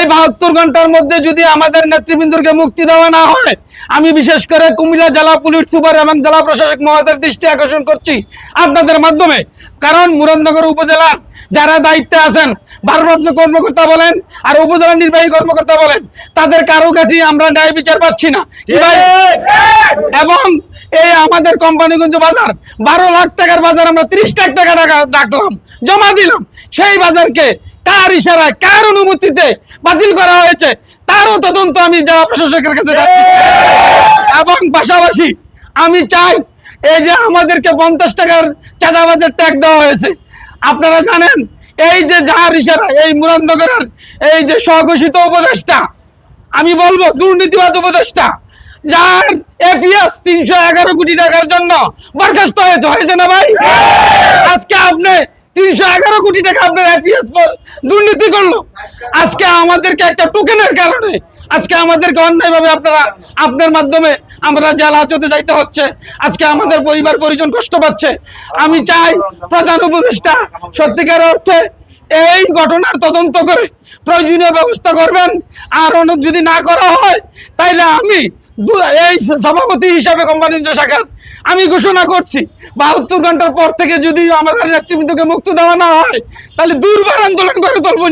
এই বাহাত্তর ঘণ্টার মধ্যে যদি আমাদের নেতৃবৃন্দকে মুক্তি দেওয়া না হয় আমি বিশেষ করে কুমিল্লা জেলা পুলিশ সুপার এবং জেলা প্রশাসক মহোদয়ের দৃষ্টি আকর্ষণ করছি আপনাদের মাধ্যমে। কারণ মুরাদনগর উপজেলা যারা দায়িত্বে আছেন ভারপ্রাপ্ত কর্মকর্তা বলেন আর উপজেলা নির্বাহী কর্মকর্তা বলেন তাদের কারও কাছে আমরা ন্যায় বিচার পাচ্ছি না। এবং এই আমাদের কোম্পানিগঞ্জ বাজার বারো লাখ টাকার বাজার আমরা ত্রিশ লাখ টাকা টাকা ডাকলাম জমা দিলাম। সেই বাজারকে কার ইশারায়, কার অনুমতিতে বাতিল করা হয়েছে, তারও তদন্ত আমি জেলা প্রশাসকের কাছে এবং পাশাপাশি আমি চাই এই যে আমাদেরকে পঞ্চাশ টাকার চাঁদাবাজের ট্যাগ দেওয়া হয়েছে। আপনারা জানেন, এই যে যার ইশারা এই মুরাদনগরের এই যে স্বঘোষিত উপদেষ্টা, আমি বলব দুর্নীতিবাজ উপদেষ্টা, যার এপিএস তিনশো এগারো কোটি টাকার জন্য বরখাস্ত হয়েছে। হয়েছে না ভাই? আজকে আপনি তিনশো এগারো কোটি টাকা আপনার আইপিএস দুর্নীতি করল। আজকে আমাদেরকে একটা টোকেনের কারণে, আজকে আমাদেরকে অন্যায়ভাবে আপনারা, আপনার মাধ্যমে আমরা জেল হাজতে যাইতে হচ্ছে। আজকে আমাদের পরিবার পরিজন কষ্ট পাচ্ছে। আমি চাই প্রধান উপদেষ্টা, সত্যিকার অর্থে এই ঘটনার তদন্ত করে প্রয়োজনীয় ব্যবস্থা করবেন। আর অন্য যদি না করা হয়, তাইলে আমি এই সভাপতি হিসাবে কোম্পানির শাখার আমি ঘোষণা করছি। বাহাত্তর ঘণ্টার পর থেকে যদি আমাদের নেতৃবৃন্দকে মুক্তি দেওয়া না হয় তাহলে দুর্বার আন্দোলন করে তুলব